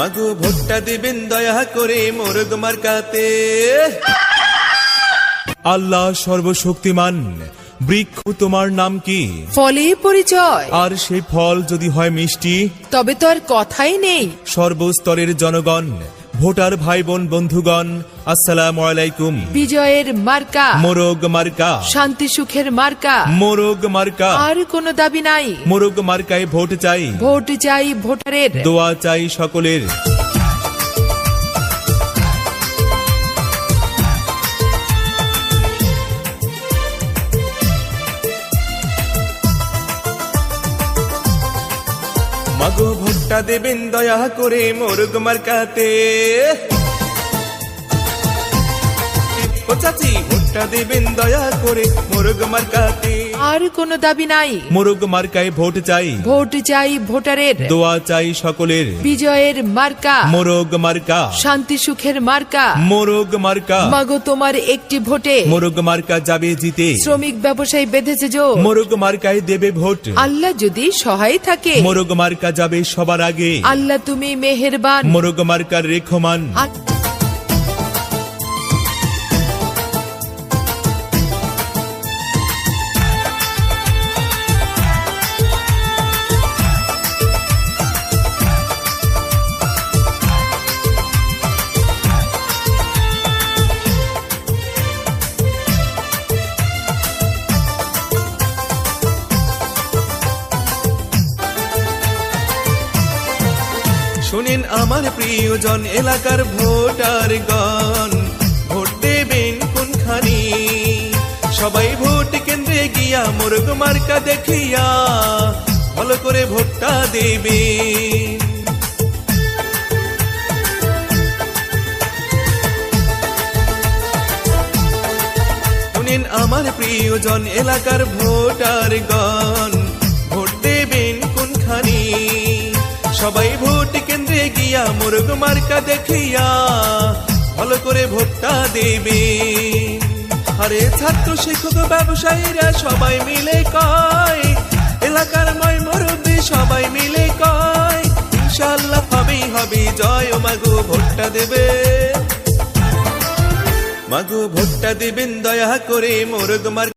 মাগো ভোটটা দিবেন দয়া করে মোরগ মার্কাতে। আল্লাহ সর্বশক্তিমান বৃক্ষ তোমার নাম কি? ফলে পরিচয়। আর সেই ফল যদি হয় মিষ্টি? তবে তো আর কথাই নেই। সর্বস্তরের জনগণ ভোটার ভাই বোন বন্ধুগণ আসসালাম আলাইকুম। বিজয়ের মার্কা। মোরগ মার্কা। শান্তি সুখের মার্কা। মোরগ মার্কা। আর কোন দাবি নাই। মোরগ মার্কায় ভোট চাই। ভোট চাই ভোটারের। দোয়া চাই সকলের। মাগো ভোটটা দেবেন দয়া করে মোরগ মার্কাতে। ও চাচি, ভোটটা দেবেন দয়া করে মোরগ মার্কাতে। আর কোনো দাবি নাই। মোরগ মার্কায় ভোট চাই। ভোট চাই ভোটারের। দোয়া চাই সকলের। বিজয়ের মার্কা। মোরগ মার্কা। শান্তি সুখের মার্কা। মোরগ মার্কা। মাগো তোমার একটি ভোটে। মোরগ মার্কা যাবে জিতে। শ্রমিক ব্যবসায়ী বেঁধেছে জো। মোরগ মার্কায় দেবে ভোট। আল্লাহ যদি সহায় থাকে। মোরগ মার্কা যাবে সবার আগে। আল্লাহ তুমি মেহেরবান। মোরগ মার্কার রেখমান। শুনেন আমার প্রিয়জন, এলাকার ভোটার গণ ভোট দেবেন কোনখানি? সবাই ভোট কেন্দ্রে গিয়া মোরগ মার্কা দেখিয়া ভালো করে ভোটটা দেবে। শুনেন আমার প্রিয়জন, এলাকার ভোটার গণ সবাই ভোট কেন্দ্রে গিয়া মুরগ মার্কা দেখিয়া ভালো করে ভোটটা দেবে। আরে ছাত্র শিক্ষক ব্যবসায়ীরা সবাই মিলে কয়, এলাকার ময় মুরব্বী সবাই মিলে কয় ইনশাল্লাহ হবেই হবে জয় মাগো ভোটটা দেবে। মাগো ভোটটা দিবেন দয়া করে মোরগ মার